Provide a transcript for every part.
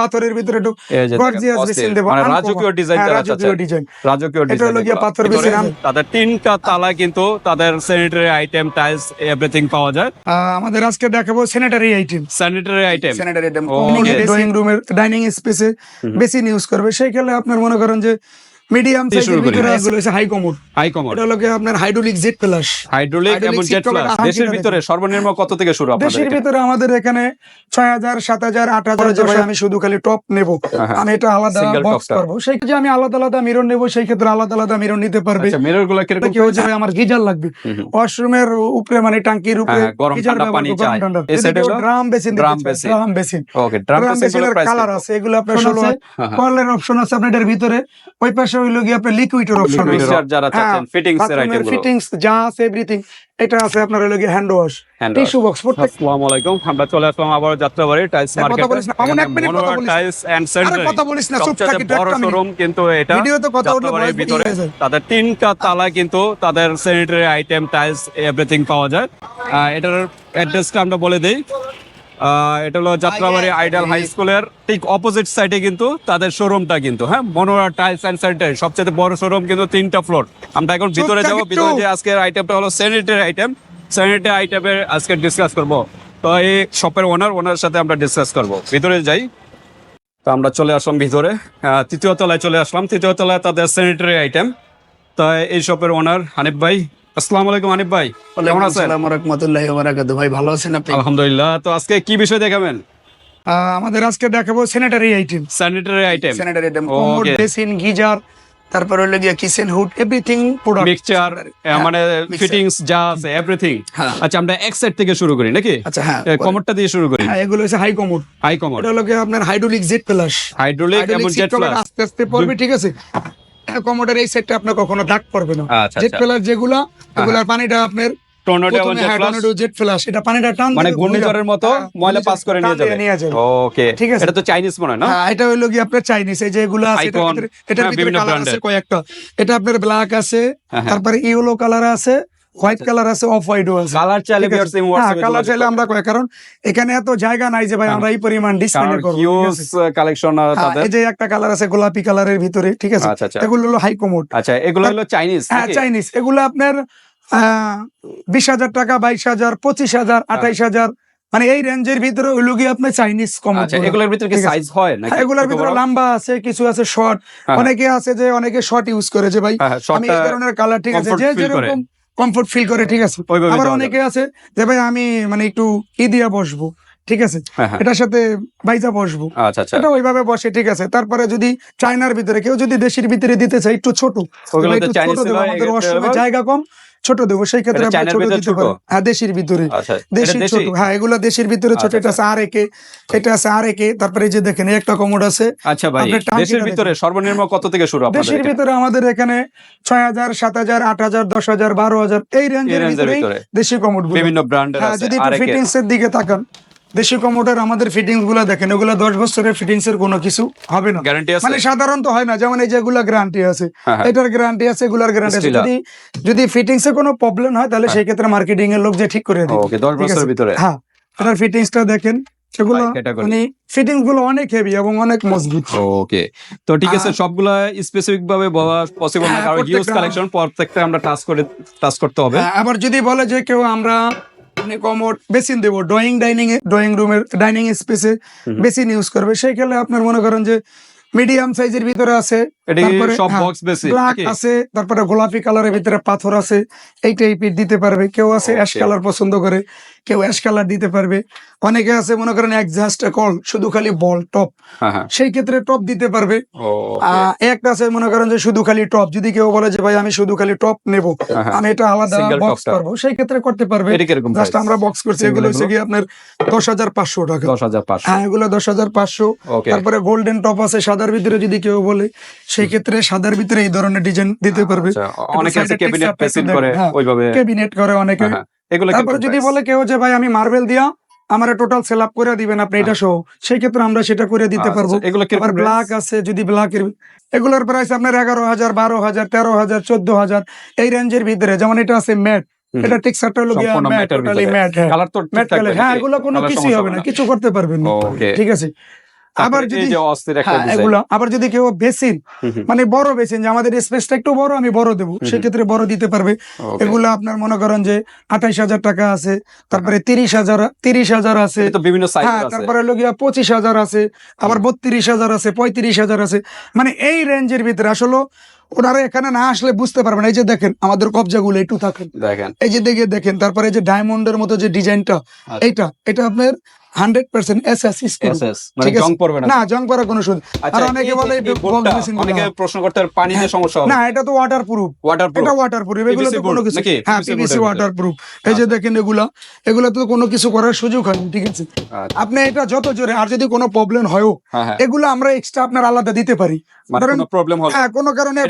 পাথরের ভিতরে একটু গর্জিয়াস দেবো। মানে রাজকীয় ডিজাইন হ্যাঁ, ডিজাইন রাজকীয় ডিজাইন এটা হলো পাথর তাদের তিনটা তালায় কিন্তু তাদের স্যানিটারি আইটেম টাইলস এভরিথিং পাওয়া যায়। আমাদের আজকে দেখাবো sanitary item sanitary item sanitary item. Drawing রুমের ডাইনিং স্পেসে বেশি ইউজ করবে। সেই ক্ষেত্রে আপনার মনে করেন যে মিডিয়াম শুরু সাইজের করি। ভিতরে এগুলো হচ্ছে হাই কমোড হাই কমোড এটা হলো আপনার হাইড্রোলিক জেট প্লাস হাইড্রোলিক এবং জেট প্লাস দেশের ভিতরে সর্বনিম্ন কত থেকে শুরু আপনাদের দেশের ভিতরে আমাদের এখানে ছয় হাজার সাত হাজার আট হাজার যে আমি শুধু খালি টপ নেব। হ্যাঁ, হ্যাঁ। আমি এটা আলাদা বক্স। করব। সেই ক্ষেত্রে আমি আলাদা আলাদা মিরর নেব সেই ক্ষেত্রে আলাদা আলাদা মিরর নিতে পারবে। আচ্ছা মিররগুলো কীরকম কেউ যাবে আমার গিজার লাগবে। ওয়াশরুমের উপরে মানে টাঙ্কির উপরে হ্যাঁ, গরম ঠান্ডা পানি চায়। এই হলো drum basin drum basin। Drum basin. Okay drum drum বেসিনের কালার আছে। এগুলো আপনার ষোলো হ্যাঁ, হ্যাঁ। কলের অপশন আছে আপনার এটার ভিতরে। ওই পাশে হইল গিয়ে আপনার লিকুইডের অপশন যারা চাচ্ছেন ফিটিংস এর আইটেম ফিটিংস যা আছে এভরিথিং এটা আছে আপনার হইল গিয়ে হ্যান্ড ওয়াশ টিস্যু বক্স প্রত্যেক আসসালামু আলাইকুম আমরা চলে আসলাম আবার যাত্রাবাড়ি টাইলস কথা বলিস না, মামুন, এক মিনিট কথা বলিস টাইলস এন্ড আরে সেন্টার কথা বলিস না চুপ থাকি বড় শোরুম কিন্তু এটা ভিডিওতে কথা উঠলে ভিতরে। হয়ে। তাদের তিনটা তালায় কিন্তু তাদের স্যানিটারি আইটেম টাইলস এভরিথিং পাওয়া যায়। এটার অ্যাড্রেসটা আমরা বলে দেই। এটা হলো যাত্রাবাড়ি আইডাল হাই স্কুলের ঠিক অপোজিট সাইডে কিন্তু তাদের শোরুমটা কিন্তু হ্যাঁ? মনোরা টাইলস অ্যান্ড স্যানিটারি সবচেয়ে বড় শোরুম কিন্তু তিনটা ফ্লোর আমরা এখন ভিতরে যাব ভিতরে যে আজকের আইটেমটা হলো স্যানিটারি আইটেম স্যানিটারি আইটেমের আজকে ডিসকাস করব। তো এই শপের ওনার ওনার সাথে আমরা ডিসকাস করব। ভিতরে যাই। তো আমরা চলে আসলাম ভিতরে। তৃতীয় তলায় চলে আসলাম। তৃতীয় তলায় তাদের স্যানিটারি আইটেম তো এই শপের ওনার হানিফ ভাই আসসালামু আলাইকুম হানিফ ভাই কেমন আছেন? আসসালামু রাহমাতুল্লাহি ওয়া বারাকাতুহু ভাই ভালো আছেন আপনি? আলহামদুলিল্লাহ তো আজকে কি বিষয় দেখাবেন? আমাদের আজকে দেখাবো sanitary item sanitary item sanitary item. Commode basin geyser তারপর হইল গিয়ে kitchen hood everything product mixture মানে ফিটিংস যা আছে এভরিথিং। আচ্ছা আমরা এক সাইড থেকে শুরু করি নাকি? আচ্ছা হ্যাঁ কমরটা দিয়ে শুরু করি। হ্যাঁ এগুলো হচ্ছে হাই কমোড হাই কমর এটা হলো গিয়ে আপনার হাইড্রোলিক জেট প্লাস হাইড্রোলিক এবং জেট প্লাস আস্তে আস্তে পড়বে ঠিক আছে? কমোডের এই সেটটা আপনার কখনো দাগ পড়বে না। আচ্ছা জেট ফেলার যেগুলা এগুলার পানিটা আপনার টর্নেডো জেট হ্যাঁ, প্লাস টর্নেডো জেট ফ্লাশ এটা পানিটা টান মানে ঘূর্ণিঝড়ের মতো হ্যাঁ, ময়লা পাস করে নিয়ে টান যাবে। নিয়ে যাবে। ওকে ঠিক আছে। এটা তো চাইনিজ মনে হয় না? হ্যাঁ এটা হইল কি আপনার চাইনিজ এই যে আছে ভিতরে হ্যাঁ, কালার আছে কয়েকটা। এটা আপনার ব্ল্যাক আছে হ্যাঁ, হ্যাঁ। তারপরে ইয়েলো কালার আছে হোয়াইট কালার আছে অফ হোয়াইটও আছে। কালার চাইলে হ্যাঁ কালার চাইলে আমরা কয় কারণ এখানে এত জায়গা নাই যে ভাই হ্যাঁ। আমরা এই পরিমাণ ডিসপ্লে করব হিউজ কালেকশন হ্যাঁ, তাদের। এই যে একটা কালার আছে গোলাপি কালারের ভিতরে ঠিক আছে? আচ্ছা আচ্ছা। এগুলো হলো হাই কমোড আচ্ছা এগুলো হলো চাইনিজ হ্যাঁ চাইনিজ এগুলো আপনার বিশ হাজার টাকা বাইশ হাজার পঁচিশ হাজার আঠাইশ হাজার মানে এই রেঞ্জের ভিতরে ওইগুলো গিয়ে আপনার চাইনিজ কমোড আচ্ছা এগুলোর ভিতরে কি সাইজ হয় নাকি হ্যাঁ, এগুলোর ভিতরে লম্বা আছে কিছু আছে শর্ট হ্যাঁ, অনেকে আছে যে অনেকে শর্ট ইউজ করে যে ভাই। হ্যাঁ, হ্যাঁ, আমি এই ধরনের কালার ঠিক আছে? যে যেরকম কমফোর্ট ফিল করে ঠিক আছে? আবার অনেকে আছে যে ভাই আমি মানে একটু ই দিয়া বসবো ঠিক আছে? হ্যাঁ, হ্যাঁ। এটার সাথে বাইজা বসবো। আচ্ছা আচ্ছা। এটা ওইভাবে বসে ঠিক আছে? তারপরে যদি চায়নার ভিতরে কেউ যদি দেশের ভিতরে দিতে চায় একটু ছোট ওগুলো একটু ছোট আমাদের ওয়াশরুমে জায়গা কম। ছোট দেবো সেই ক্ষেত্রে আমরা ছোট দিতে? পারি। হ্যাঁ দেশের ভিতরে। দেশের ছোট হ্যাঁ এগুলো দেশের ভিতরে ছোট আচ্ছা, এটা আছে আর একে এটা আছে আর একে তারপরে যে দেখেন একটা কমোড আছে। আচ্ছা ভাই দেশের ভিতরে সর্বনিম্ন কত থেকে শুরু আপনাদের দেশের ভিতরে আমাদের এখানে ছয় হাজার সাত হাজার আট হাজার দশ হাজার বারো হাজার এই এই রেঞ্জের ভিতরে। দেশি কমোড বিভিন্ন ব্র্যান্ডের আছে যদি ফিটিংস এর দিকে তাকান। দেশি কমোডের আমাদের ফিটিংসগুলো দেখেন ওগুলো দশ বছরের ফিটিংস এর কোনো কিছু হবে না। গ্যারান্টি আছে? মানে সাধারণত হয় না যেমন এই যেগুলা গ্যারান্টি আছে। হ্যাঁ, হ্যাঁ। এটার গ্যারান্টি আছে এগুলার গ্যারান্টি আছে। যদি যদি ফিটিংস এ কোনো প্রবলেম হয় তাহলে সেই ক্ষেত্রে মার্কেটিং এর লোক যে ঠিক করে দেয় ওকে 10 বছরের ভিতরে। হ্যাঁ এটার ফিটিংসটা দেখেন সেগুলো মানে ফিটিংসগুলো অনেক হেভি এবং অনেক মজবুত। ওকে তো ঠিক আছে সবগুলা স্পেসিফিক ভাবে বলা পসিবল না হ্যাঁ, কারণ হিউজ কালেকশন প্রত্যেকটা আমরা টাচ করে টাচ করতে হবে। হ্যাঁ, আবার যদি বলে যে কেউ আমরা মানে কমোড বেসিন দেবো ড্রয়িং ডাইনিং এ ড্রয়িং রুমের ডাইনিং স্পেসে। বেসিন ইউজ করবে। সেই ক্ষেত্রে আপনার মনে করেন যে মিডিয়াম সাইজের ভিতরে আছে ব্ল্যাক আছে তারপরে গোলাপি কালারের ভিতরে পাথর আছে এই টাইপের দিতে পারবে। কেউ আছে অ্যাশ কালার পছন্দ করে কেউ অ্যাশ কালার দিতে পারবে। অনেকে আছে মনে করেন একজাস্ট কল শুধু খালি বল টপ হ্যাঁ হ্যাঁ। সেই ক্ষেত্রে টপ দিতে পারবে। একটা আছে মনে করেন যে শুধু খালি টপ যদি কেউ বলে যে ভাই আমি শুধু খালি টপ নেব হ্যাঁ। আমি এটা আলাদা বক্স করব সেই ক্ষেত্রে করতে পারবে। জাস্ট আমরা বক্স করছি এগুলো হচ্ছে কি আপনার দশ হাজার পাঁচশো টাকা। 10500 হ্যাঁ এগুলো দশ হাজার পাঁচশো। তারপরে গোল্ডেন টপ আছে সাদার ভিতরে যদি কেউ বলে সেই ক্ষেত্রে সাদার ভিতরে এই ধরনের ডিজাইন দিতে পারবে। আচ্ছা, অনেকে আছে ক্যাবিনেট করে। ওইভাবে ক্যাবিনেট করে অনেকে। এগুলো তারপরে যদি বলে কেউ যে ভাই আমি মার্বেল দিয়া আমার টোটাল সেল আপ করে দিবেন আপনি এটা সহ সেই ক্ষেত্রে আমরা সেটা করে দিতে পারব। আচ্ছা, এগুলো আবার ব্ল্যাক আছে যদি ব্ল্যাকের এগুলোর প্রাইস আপনার এগারো হাজার বারো হাজার তেরো হাজার চোদ্দ হাজার এই রেঞ্জের ভিতরে যেমন এটা আছে ম্যাট। এটা টেক্সারটা হলো গিয়া ম্যাট টোটালি ম্যাট হ্যাঁ। কালার তো ম্যাট কালার হ্যাঁ এগুলো কোনো কিছুই হবে না কিছু করতে পারবেন। না ঠিক আছে? আবার যদি হ্যাঁ এগুলো আবার যদি কেউ বেসিন মানে বড় বেসিন যে আমাদের স্পেসটা একটু বড় আমি বড় দেবো সেক্ষেত্রে বড় দিতে পারবে। এগুলো আপনার মনে করেন যে আঠাইশ হাজার টাকা আছে তারপরে তিরিশ হাজার তিরিশ হাজার আছে। বিভিন্ন হ্যাঁ তারপরে লগিয়া পঁচিশ হাজার আছে আবার বত্রিশ হাজার আছে পঁয়ত্রিশ হাজার আছে। মানে এই রেঞ্জের ভিতরে আসলে ওনারা এখানে না আসলে বুঝতে পারবেন এই যে দেখেন আমাদের কবজাগুলো একটু থাকেন। দেখেন। এই যে দেখে দেখেন তারপরে যে ডায়মন্ডের মতো যে ডিজাইনটা আচ্ছা। এইটা এটা আপনার হান্ড্রেড পার্সেন্ট এস এস মানে আছে। জং পড়বে না। না জং কোনো সুযোগ আচ্ছা আর অনেকে বলে এটা। অনেকে প্রশ্ন করতে পারে পানিতে সমস্যা না এটা তো ওয়াটার প্রুফ ওয়াটার এটা ওয়াটার প্রুফ এগুলো তো কোনো কিছু হ্যাঁ পিভিসি ওয়াটার প্রুফ এই যে দেখেন এগুলা এগুলা তো কোনো কিছু করার সুযোগ হয়নি ঠিক আছে? আপনি এটা যত জোরে আর যদি কোনো প্রবলেম হয়ও হ্যাঁ হ্যাঁ। এগুলো আমরা এক্সট্রা আপনার আলাদা দিতে পারি। মানে কোনো প্রবলেম হ্যাঁ কোনো কারণে?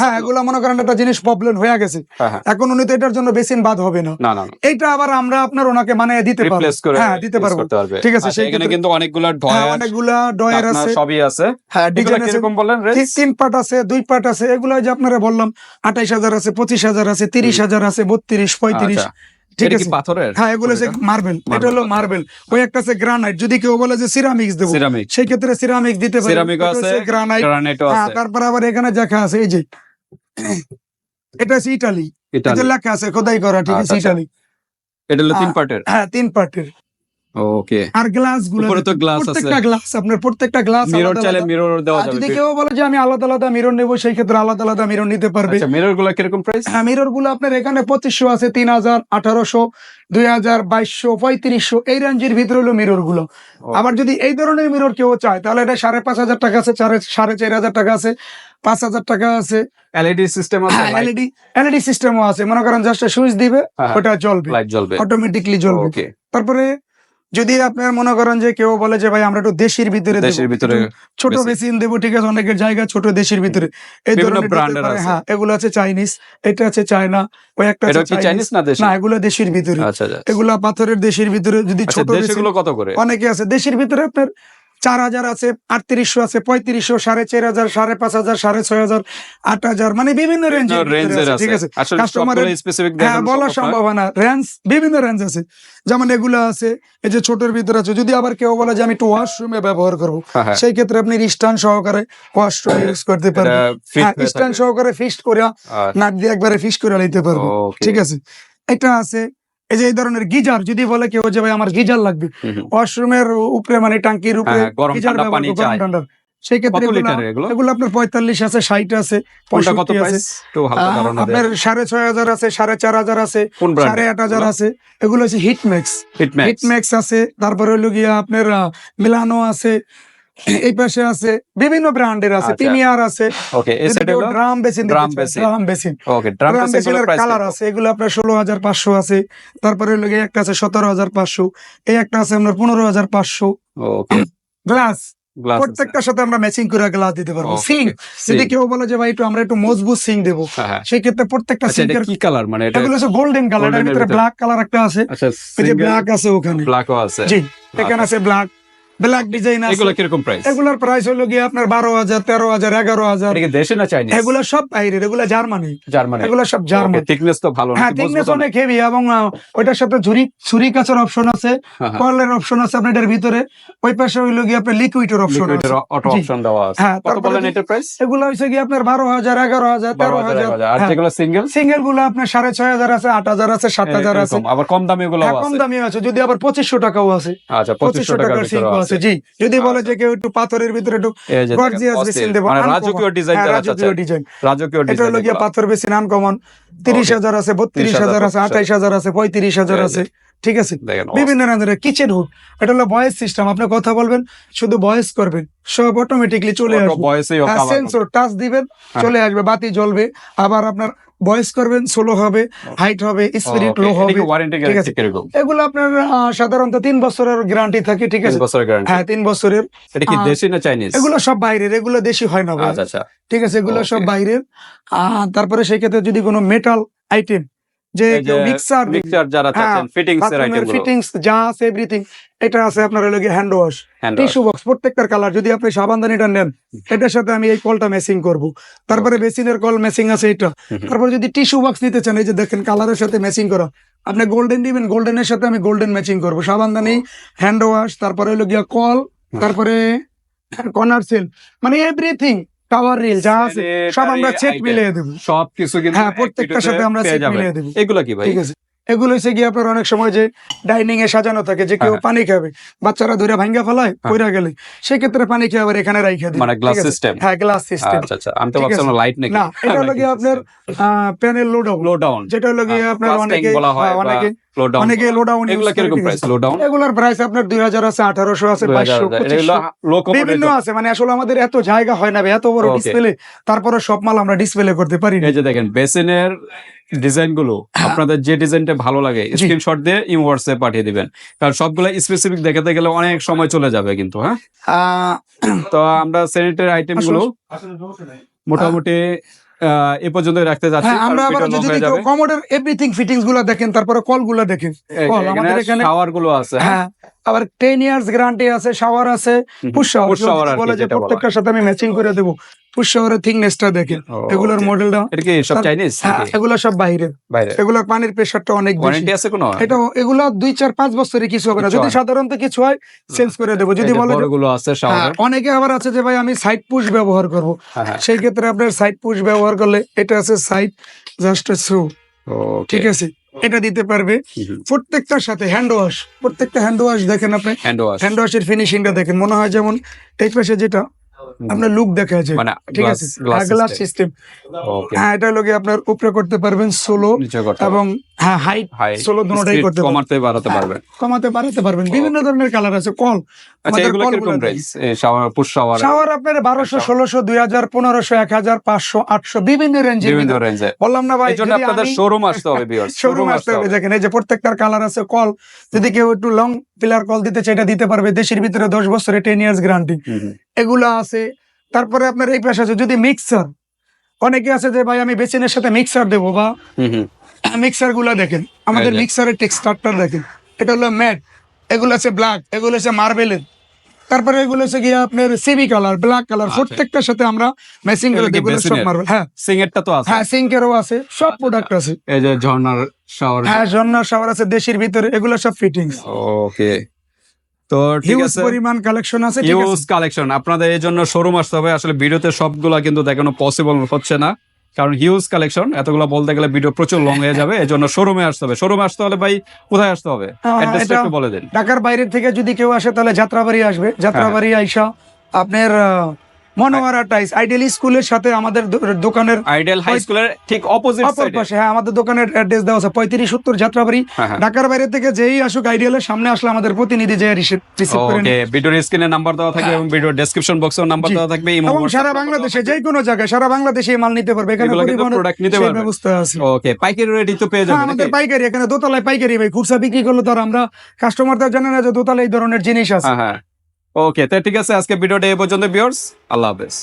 হ্যাঁ এগুলো মনে করেন একটা জিনিস প্রবলেম হয়ে গেছে। হ্যাঁ হ্যাঁ। এখন উনি তো এটার জন্য বেসিন বাদ হবে না। এইটা আবার আমরা আপনার ওনাকে মানে দিতে পারব। হ্যাঁ দিতে পারব। ঠিক আছে, আচ্ছা, কিন্তু অনেকগুলা হ্যাঁ ডয়ার অনেকগুলা ডয়ার আছে। সবই আছে। হ্যাঁ ডিজাইন আছে বললেন তিন- পার্ট আছে দুই পার্ট আছে। এগুলো যে আপনারা বললাম আঠাইশ হাজার আছে পঁচিশ হাজার আছে তিরিশ হাজার আছে বত্রিশ পঁয়ত্রিশ। আচ্ছা। ঠিক আছে? পাথরের? হ্যাঁ এগুলো হচ্ছে মার্বেল এটা হলো মার্বেল ওই একটা আছে গ্রানাইট। যদি কেউ বলে যে সিরামিক্স দেবো সেই ক্ষেত্রে সিরামিক্স দিতে পারে। সিরামিক আছে গ্রানাইট। গ্রানাইটও হ্যাঁ আছে। তারপর আবার এখানে দেখা আছে এই যে। এটা হচ্ছে ইটালি। এটা লেখা আছে খোদাই করা ঠিক আছে আচ্ছা। ইটালি। এটা হলো তিন পার্টের হ্যাঁ তিন পার্টের ওকে আর গ্লাসগুলো তো গ্লাস আছে। প্রত্যেকটা গ্লাস আপনার প্রত্যেকটা গ্লাস মিরর চাইলে মিরর দেওয়া আর যদি কেউ বলে যে আমি আলাদা আলাদা মিরর নেব সেই ক্ষেত্রে আলাদা আলাদা মিরর নিতে পারবে। আচ্ছা মিররগুলো কীরকম প্রাইস হ্যাঁ মিররগুলো আপনার এখানে পঁচিশশো আছে তিন হাজার আঠারোশো দুই হাজার বাইশশো পঁয়ত্রিশশো এই রেঞ্জের ভিতরে হলো মিররগুলো। আবার যদি এই ধরনের মিরর কেউ চায় তাহলে এটা সাড়ে পাঁচ হাজার টাকা আছে চারে সাড়ে চার হাজার টাকা আছে পাঁচ হাজার টাকা আছে। এলইডি সিস্টেম আছে এলইডি এলইডি সিস্টেমও আছে। মনে করেন জাস্ট সুইচ দিবে হ্যাঁ, ওটা জ্বলবে লাইট জ্বলবে। অটোমেটিকলি জ্বলবে। তারপরে যদি আপনার মনে করেন যে কেউ বলে যে ভাই আমরা একটু দেশের ভিতরে দেশের ভিতরে ছোট বেসিন মেশিন দেবো ঠিক আছে অনেকের জায়গা ছোট দেশের ভিতরে। এই ধরনের। হ্যাঁ এগুলো আছে চাইনিজ এটা আছে চায়না ওই একটা আছে চাইনিজ না দেশ? না এগুলো দেশের ভিতরে। আচ্ছা আচ্ছা। এগুলা পাথরের দেশের ভিতরে যদি আচ্ছা ছোট কত করে? অনেকে আছে দেশের ভিতরে আপনার চার হাজার আছে আটত্রিশশো আছে পঁয়ত্রিশশো সাড়ে চার হাজার সাড়ে পাঁচ হাজার সাড়ে ছয় হাজার আট হাজার মানে বিভিন্ন রেঞ্জের ঠিক আছে। কাস্টমারের হ্যাঁ বলার সম্ভাবনা রেঞ্জ বিভিন্ন রেঞ্জ আছে। যেমন এগুলো আছে এই যে ছোটের ভিতরে আছে যদি আবার কেউ বলে যে আমি একটু ওয়াশরুমে ব্যবহার করব হ্যাঁ সেই ক্ষেত্রে আপনি স্টান সহকারে ওয়াশরুম ইউজ করতে পারবেন। হ্যাঁ স্টান সহকারে ফিক্সড করে নাট দিয়ে একবারে ফিক্সড করে নিতে পারব ঠিক আছে? এটা আছে এই যে এই ধরনের গিজার যদি বলে কেউ যে ভাই আমার গিজার লাগবে। ওয়াশরুমের উপরে মানে টাঙ্কির উপরে হ্যাঁ, গিজার ঠান্ডা পানি চাই। সেই ক্ষেত্রে এগুলা- আপনার পঁয়তাল্লিশ আছে ষাট আছে আপনার সাড়ে ছয় হাজার আছে সাড়ে চার হাজার আছে সাড়ে আট হাজার আছে। এগুলো হচ্ছে হিটম্যাক্স হিটম্যাক্স আছে তারপরে হলো গিয়া আপনার মিলানো আছে এই পাশে আছে বিভিন্ন ব্র্যান্ডের আছে আচ্ছা। প্রিমিয়ার আছে ওকে এই সাইডে হলো drum basin. Drum basin okay drum drum বেসিনগুলো বেসিনের কালার আছে এগুলো আপনার ষোলো হাজার পাঁচশো আছে তারপরে হলো একটা আছে সতেরো হাজার পাঁচশো এই একটা আছে আপনার পনেরো হাজার পাঁচশো। ওকে গ্লাস প্রত্যেকটার সাথে আমরা ম্যাচিং করে গ্লাস দিতে পারব। সিং যদি কেউ বলে যে ভাই একটু আমরা একটু মজবুত সিং দেবো হ্যাঁ হ্যাঁ। সেই ক্ষেত্রে প্রত্যেকটা আচ্ছা এটা সিঙ্কের কি কালার মানে এটা এগুলো হচ্ছে গোল্ডেন কালারের ভিতরে। ব্ল্যাক কালার একটা আছে। আচ্ছা ব্ল্যাক আছে ওখানে। ব্ল্যাকও আছে। জি এখানে আছে। ব্ল্যাক ব্ল্যাক ডিজাইন আছে। এগুলো কীরকম প্রাইস এগুলোর প্রাইস হলো গিয়ে আপনার বারো হাজার তেরো হাজার এগারো হাজার। দেশে না চাইনিজ এগুলো সব বাইরের এগুলো জার্মানি। জার্মানি। এগুলো সব জার্মান। থিকনেস তো ভালো হ্যাঁ থিকনেস অনেক হেভি এবং ওইটার সাথে ঝুরি ছুরি কাছের অপশন আছে হ্যাঁ, হ্যাঁ। কলের অপশন আছে আপনার এটার ভিতরে। ওই পাশে হইল গিয়ে আপনার লিকুইডের অপশন লিকুইডের অটো অপশন দেওয়া আছে। হ্যাঁ, কত বলেন এটার প্রাইস এগুলো হচ্ছে গিয়ে আপনার বারো হাজার এগারো হাজার তেরো হাজার আর যেগুলো সিঙ্গেল সিঙ্গেলগুলো আপনার সাড়ে ছয় হাজার আছে আট হাজার আছে সাত হাজার আছে। আবার কম দামে গুলো হ্যাঁ, কম আছে। দামি আছে। যদি আবার পঁচিশশো টাকাও আছে। আচ্ছা পঁচিশশো পঁচিশশো আছে। জি যদি বলে যে কেউ একটু পাথরের ভিতরে একটু এই যে দেখেন, গর্জিয়াস বেসিন দেবো। মানে uncommon। রাজকীয় ডিজাইন হ্যাঁ, রাজকীয় ডিজাইন এটা হলো গিয়ে পাথর বেসিন আনকমন তিরিশ হাজার আছে বত্রিশ হাজার আছে আঠাইশ হাজার আছে পঁয়ত্রিশ হাজার আছে। ঠিক আছে? বিভিন্ন কিচেন হুড এটা হলো ভয়েস সিস্টেম আপনি কথা বলবেন শুধু ভয়েস করবেন। সব অটোমেটিকলি চলে আসবে। সেন্সর টাচ দিবেন হ্যাঁ। চলে আসবে বাতি জ্বলবে। আবার আপনার ভয়েস করবেন স্লো হবে হাইট হবে স্পিরিট লো হবে। ঠিক আছে। এগুলো আপনার সাধারণত তিন বছরের গ্যারান্টি থাকে ঠিক আছে? হ্যাঁ তিন বছরের। এটা কি দেশি না চাইনিজ এগুলো সব বাইরের এগুলো দেশি হয় না আচ্ছা আচ্ছা। ঠিক আছে এগুলো সব বাইরের। আহ, তারপরে সেই ক্ষেত্রে যদি কোনো মেটাল আইটেম যে মিক্সার মিক্সার যারা চাচ্ছেন ফিটিংস এর আইটেম ফিটিংস যা আছে এভরিথিং এটা আছে আপনার হলো গিয়ে হ্যান্ড ওয়াশ টিস্যু বক্স প্রত্যেকটার কালার যদি আপনি সাবানদানিটা নেন এটার সাথে আমি এই কলটা ম্যাচিং করব। তারপরে বেসিনের কল ম্যাচিং আছে এটা। তারপরে যদি টিস্যু বক্স নিতে চান এই যে দেখেন কালারের সাথে ম্যাচিং করা। আপনি গোল্ডেন দিবেন গোল্ডেনের সাথে আমি গোল্ডেন ম্যাচিং করব। সাবানদানি হ্যান্ড ওয়াশ তারপরে হলো গিয়া কল তারপরে কর্নার সেল মানে এভরিথিং টাওয়ার রিল যা আছে সব আমরা item। মিলিয়ে দেবো। সব কিছু কিন্তু হ্যাঁ প্রত্যেকটার সাথে আমরা যাবেন। মিলিয়ে দেবো। এগুলা কি ভাই? ঠিক আছে। এগুলো হচ্ছে গিয়ে আপনার অনেক সময় যে ডাইনিং এ সাজানো থাকে যে কেউ হ্যাঁ। পানি খাবে বাচ্চারা ধরে ভাঙ্গা ফেলায় পইরা গেলে সেক্ষেত্রে পানি খেয়ে আবার এখানে রাইখা দিই মানে গ্লাস সিস্টেম হ্যাঁ গ্লাস সিস্টেম আচ্ছা আচ্ছা। আমি তো ভাবছিলাম লাইট নাকি? না এটা হলো গিয়ে আপনার প্যানেল লোড লো ডাউন যেটা হলো গিয়ে আপনার অনেকে হ্যাঁ, অনেকে লো ডাউন অনেকে লো ডাউন এগুলা কীরকম প্রাইস আপনার আছে আঠারোশো আছে বিভিন্ন আছে মানে আসলে আমাদের এত জায়গা হয় না এত বড় ডিসপ্লে তারপরে সব মাল আমরা ডিসপ্লে করতে পারি না। এই যে দেখেন বেসিনের ডিজাইনগুলো আপনাদের যে ডিজাইনটা ভালো লাগে হ্যাঁ। স্ক্রিনশট দিয়ে হোয়াটসঅ্যাপ পাঠিয়ে দিবেন। কারণ সবগুলো স্পেসিফিক দেখাতে গেলে অনেক সময় চলে যাবে কিন্তু হ্যাঁ? আহ, তো আমরা স্যানিটারি আইটেমগুলো মোটামুটি এ পর্যন্ত রাখতে যাচ্ছি হ্যাঁ আমরা আবার যদি কমোডের এভরিথিং ফিটিংসগুলো দেখেন তারপরে কলগুলো দেখেন কল আমাদের এখানে শাওয়ারগুলো আছে হ্যাঁ? হ্যাঁ আবার টেন ইয়ার্স গ্যারান্টি আছে শাওয়ার আছে পুশ শাওয়ার বলে যে। প্রত্যেকটার সাথে আমি ম্যাচিং করে দেবো পুশ শাওয়ারের থিকনেসটা দেখেন এগুলোর মডেলটা এটা কি সব চাইনিজ হ্যাঁ এগুলো সব বাইরে। এগুলোর পানির প্রেসারটা অনেক বেশি। ওয়ারেন্টি আছে কোনো? এটা এগুলো দুই চার পাঁচ বছরে কিছু হবে না। যদি সাধারণত কিছু হয় চেঞ্জ করে দেবো। যদি বলে বড়গুলো আছে শাওয়ার অনেকে আবার আছে যে ভাই আমি সাইড পুশ ব্যবহার করব। সেই ক্ষেত্রে আপনার সাইড পুশ ব্যবহার করলে এটা আছে সাইড জাস্ট থ্রু ঠিক আছে? এটা দিতে পারবে। প্রত্যেকটার সাথে হ্যান্ড ওয়াশ প্রত্যেকটা হ্যান্ড ওয়াশ দেখেন আপনি। হ্যান্ড ওয়াশ হ্যান্ড ওয়াশের ফিনিশিংটা দেখেন। মনে হয় যেমন এই পাশে যেটা আপনার লুক দেখা যায়। মানে ঠিক আছে? গ্লাস গ্লাস সিস্টেম হ্যাঁ এটা লোকে আপনার উপরে করতে পারবেন সোলো এবং হ্যাঁ হাইট সোলো দুটোটাই করতে কমাতে বাড়াতে পারবেন। কমাতে বাড়াতে পারবেন। বিভিন্ন ধরনের কালার আছে। কল আচ্ছা আমাদের এগুলো কীরকম price shower push shower shower আপনার বারোশো ষোলোশো দুই হাজার পনেরোশো এক হাজার পাঁচশো আটশো বিভিন্ন রেঞ্জের বিভিন্ন রেঞ্জে বললাম না ভাই এই জন্য আপনাদের শোরুম আসতে হবে ভিউয়ার্স শোরুম আসতে হবে। দেখেন এই যে প্রত্যেকটার কালার আছে কল যদি কেউ একটু লং পিলার কল দিতে চাই এটা দিতে পারবে। দেশের ভিতরে দশ বছরে টেন ইয়ার্স গ্যারান্টি এগুলা আছে। তারপরে আপনার এই পাশে আছে যদি মিক্সার অনেকে আছে যে ভাই আমি বেসিনের সাথে মিক্সার দেবো বা মিক্সারগুলা দেখেন আমাদের মিক্সারের টেক্সচারটা দেখেন। এটা হলো ম্যাট এগুলো আছে ব্ল্যাক এগুলো আছে মার্বেলের তারপরে এগুলো হচ্ছে গিয়ে আপনার সিবি কালার ব্ল্যাক কালার। প্রত্যেকটার সাথে আমরা ম্যাচিং করে দেবো সব মার্বেল হ্যাঁ। সিঙ্গেরটা তো আছে। হ্যাঁ সিঙ্কেরও আছে সব প্রোডাক্ট আছে। এই যে ঝর্ণার শাওয়ার হ্যাঁ ঝর্ণা শাওয়ার আছে দেশের ভিতরে এগুলো সব ফিটিংস ওকে তো ঠিক আছে। পরিমাণ কালেকশন আছে ঠিক কালেকশন আপনাদের এই জন্য শোরুম আসতে হবে। আসলে ভিডিওতে সবগুলা কিন্তু দেখানো পসিবল হচ্ছে না। কারণ হিউজ কালেকশন এতগুলো বলতে গেলে ভিডিও প্রচুর লং হয়ে যাবে। এই জন্য শোরুমে আসতে হবে। শোরুমে আসতে হলে ভাই কোথায় আসতে হবে? অ্যাড্রেসটা একটু বলে দিন। ঢাকার বাইরে থেকে যদি কেউ আসে তাহলে যাত্রাবাড়ি আসবে। যাত্রাবাড়ি আইসা আপনার মনোয়ারা টাইস আইডিয়াল স্কুলের সাথে আমাদের দোকানের আইডিয়াল হাই স্কুলের ঠিক অপোজিট অপর পাশে হ্যাঁ আমাদের দোকানের অ্যাড্রেস দেওয়া আছে পঁয়ত্রিশ সত্তর যাত্রাবাড়ি হ্যাঁ হ্যাঁ। ঢাকার বাইরে থেকে যেই আসুক আইডিয়ালের সামনে আসলে আমাদের প্রতিনিধি যে রিসিভ করে ভিডিওর স্ক্রিনে নাম্বার দেওয়া থাকবে এবং ভিডিওর ডেসক্রিপশন বক্সেও নাম্বার দেওয়া থাকবে এবং সারা বাংলাদেশে যে কোনো জায়গায় সারা বাংলাদেশে মাল নিতে পারবে। এখানে প্রোডাক্ট নিতে পারবে। ব্যবস্থা আছে। ওকে পাইকারি রেডি তো পেয়ে হ্যাঁ যাবেন আমাদের পাইকারি এখানে দোতলায় পাইকারি ভাই খুচরা বিক্রি করলে তো আমরা কাস্টমারদের জানে না যে দোতলায় এই ধরনের জিনিস আছে। হ্যাঁ হ্যাঁ। ওকে তো ঠিক আছে আজকে ভিডিওটা এই পর্যন্ত বিয়র্স আল্লাহ হাফেজ।